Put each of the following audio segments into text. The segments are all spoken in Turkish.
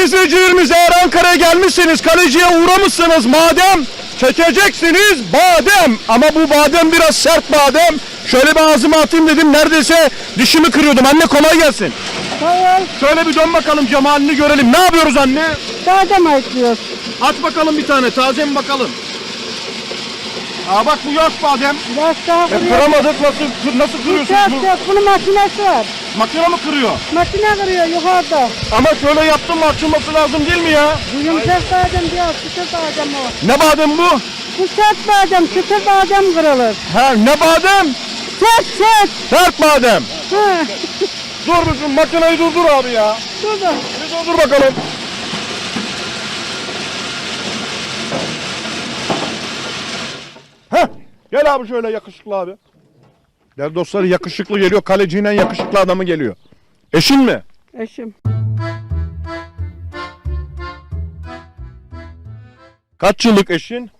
Değerli izleyicilerimiz eğer Ankara'ya gelmişseniz kaleciye uğramışsınız madem çekeceksiniz badem. Ama bu badem biraz sert badem. Şöyle bir ağzıma atayım dedim neredeyse dişimi kırıyordum. Anne kolay gelsin. Hayır, Şöyle bir dön bakalım cemalini görelim. Ne yapıyoruz anne? badem ayıklıyoruz. Aç bakalım bir tane taze mi bakalım. Aa bak bu yaş badem. Daha E, kırıyor. kıramadık nasıl nasıl kırıyorsunuz Çok bunu? çok, bunun makinesi var. Makine mi kırıyor? Makine kırıyor yukarıda. Ama şöyle yaptım mı açılması lazım değil mi ya? Bu yumuşak badem değil, çıtır badem o. Ne badem bu? Bu sert badem, çıtır badem kırılır. Ha ne badem? Sert sert. Sert badem. Ha. Dur şu makineyi durdur abi ya. Dur da. Bir durdur bakalım. Gel abi şöyle yakışıklı abi. Değerli dostlar yakışıklı geliyor. Kaleciyle yakışıklı adamı geliyor. Eşin mi? Eşim. Kaç yıllık eşin?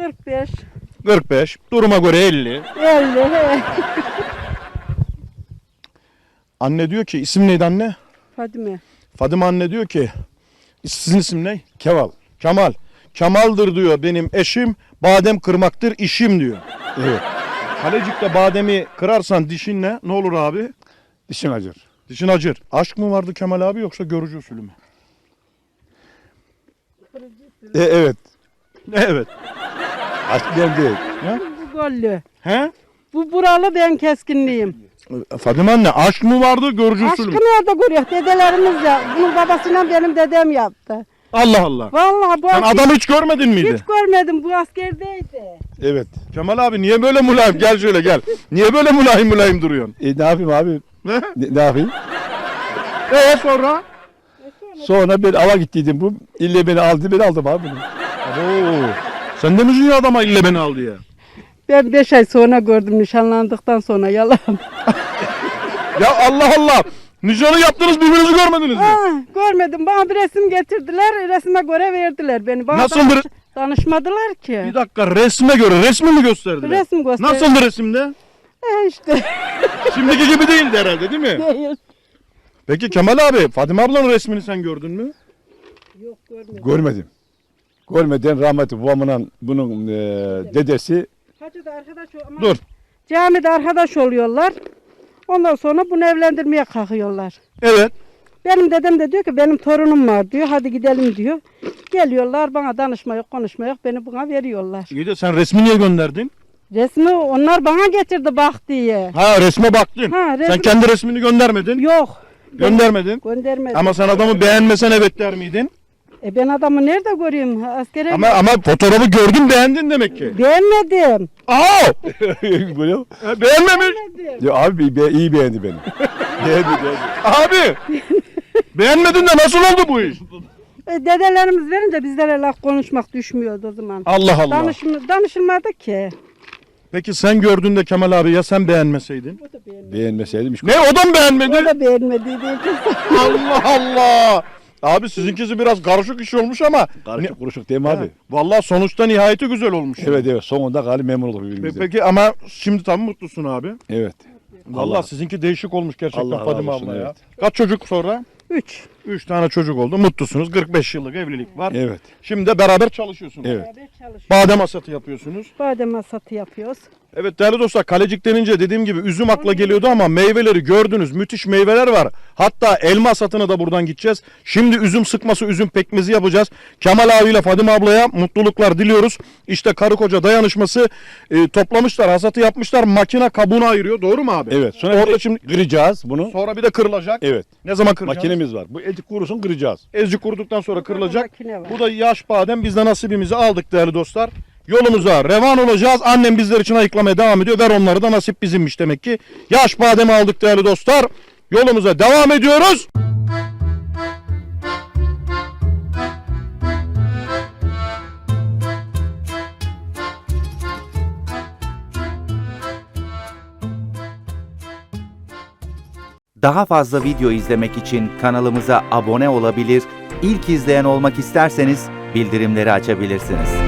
45, 45. Duruma göre 50. 50. he. Anne diyor ki isim neydi anne? Fadime. Fadime anne diyor ki sizin isim ne? Kemal. Kemal. Kemal'dır diyor benim eşim. Badem kırmaktır işim diyor. Evet. Kalecik'te bademi kırarsan dişinle ne olur abi? Dişin acır. Dişin acır. Aşk mı vardı Kemal abi yoksa görücü usulü mü? E, evet. Evet. Aşk değil. Bu gollü. He? Bu buralı ben keskinliyim. Fadime anne aşk mı vardı görücü Aşkı usulü mü? nerede görüyor? Dedelerimiz ya. Bunun babasıyla benim dedem yaptı. Allah Allah. Vallahi bu Sen asker- adamı hiç görmedin miydi? hiç görmedim. Bu askerdeydi. Evet. Kemal abi niye böyle mulayim? Gel şöyle gel. Niye böyle mulayim mulayim duruyorsun? E, ne yapayım abi? Ne? Ne, ne yapayım? Ee sonra? Sonra ben ava gittiydim. Bu ille beni aldı. Ben aldım abi bunu. Oo. Sen de mi dünya adama ille beni al diye? Ben 5 ay sonra gördüm nişanlandıktan sonra yalan. Ya Allah Allah. Nişanı yaptınız birbirinizi görmediniz mi? Aa, görmedim. Bana bir resim getirdiler. Resme göre verdiler beni. Bana Nasıldır? danış- danışmadılar ki. Bir dakika resme göre resmi mi gösterdiler? Resim göster. Nasıldı resimde? E işte. Şimdiki gibi değildi herhalde değil mi? Değil. Peki Kemal abi Fadime ablanın resmini sen gördün mü? Yok görmedim. Görmedim. Görmeden rahmetli babamın bunun e, dedesi Hacı arkadaş ol- ama Dur. Camide arkadaş oluyorlar. Ondan sonra bunu evlendirmeye kalkıyorlar. Evet. Benim dedem de diyor ki benim torunum var diyor. Hadi gidelim diyor. Geliyorlar bana danışma yok konuşma yok. Beni buna veriyorlar. İyi de sen resmi niye gönderdin? Resmi onlar bana getirdi bak diye. Ha resme baktın. Ha, Sen resmi- kendi resmini göndermedin. Yok. Göndermedin. Göndermedim. Ama sen adamı beğenmesen evet der miydin? E ben adamı nerede göreyim? Askere Ama ama fotoğrafı gördün beğendin demek ki. beğenmedim. Aa! Böyle. E, Beğenmemiş. Ya abi be, iyi beğendi beni. beğendi beğendi. Abi. Beğenmedin de nasıl oldu bu iş? E, dedelerimiz verince bizlere laf konuşmak düşmüyordu o zaman. Allah Allah. Danışım, danışılmadı ki. Peki sen gördüğünde Kemal abi ya sen beğenmeseydin? O da beğenmedi. Beğenmeseydim hiç Ne o da mı O beğenmedi? da beğenmediydi. Allah Allah. Abi sizinkisi biraz karışık iş olmuş ama karışık kuruşuk değil mi abi? vallahi sonuçta nihayeti güzel olmuş. Evet evet sonunda galiba memnun olduk Pe- birbirimizden. Peki ama şimdi tam mutlusun abi. Evet. Vallahi Allah- sizinki değişik olmuş gerçekten Allah razı Fadime olsun, abla ya. evet. Kaç çocuk sonra? Üç. Üç tane çocuk oldu. Mutlusunuz. 45 yıllık evlilik var. Evet. Şimdi de beraber çalışıyorsunuz. Evet. Beraber çalışıyoruz. Badem hasatı yapıyorsunuz. Badem hasatı yapıyoruz. Evet değerli dostlar kalecik denince dediğim gibi üzüm akla geliyordu ama meyveleri gördünüz. Müthiş meyveler var. Hatta elma hasatına da buradan gideceğiz. Şimdi üzüm sıkması, üzüm pekmezi yapacağız. Kemal abiyle Fadime ablaya mutluluklar diliyoruz. İşte karı koca dayanışması e, toplamışlar, hasatı yapmışlar. Makine kabuğunu ayırıyor. Doğru mu abi? Evet. Sonra Orada şimdi kıracağız bunu. sonra bir de kırılacak. Evet. Ne zaman kıracağız? Makinemiz var. Bu elcik kurusun kıracağız. Ezci kurduktan sonra kırılacak. Bu da yaş badem. Biz de nasibimizi aldık değerli dostlar. Yolumuza revan olacağız. Annem bizler için ayıklamaya devam ediyor. Ver onları da nasip bizimmiş demek ki. Yaş bademi aldık değerli dostlar. Yolumuza devam ediyoruz. Daha fazla video izlemek için kanalımıza abone olabilir, ilk izleyen olmak isterseniz bildirimleri açabilirsiniz.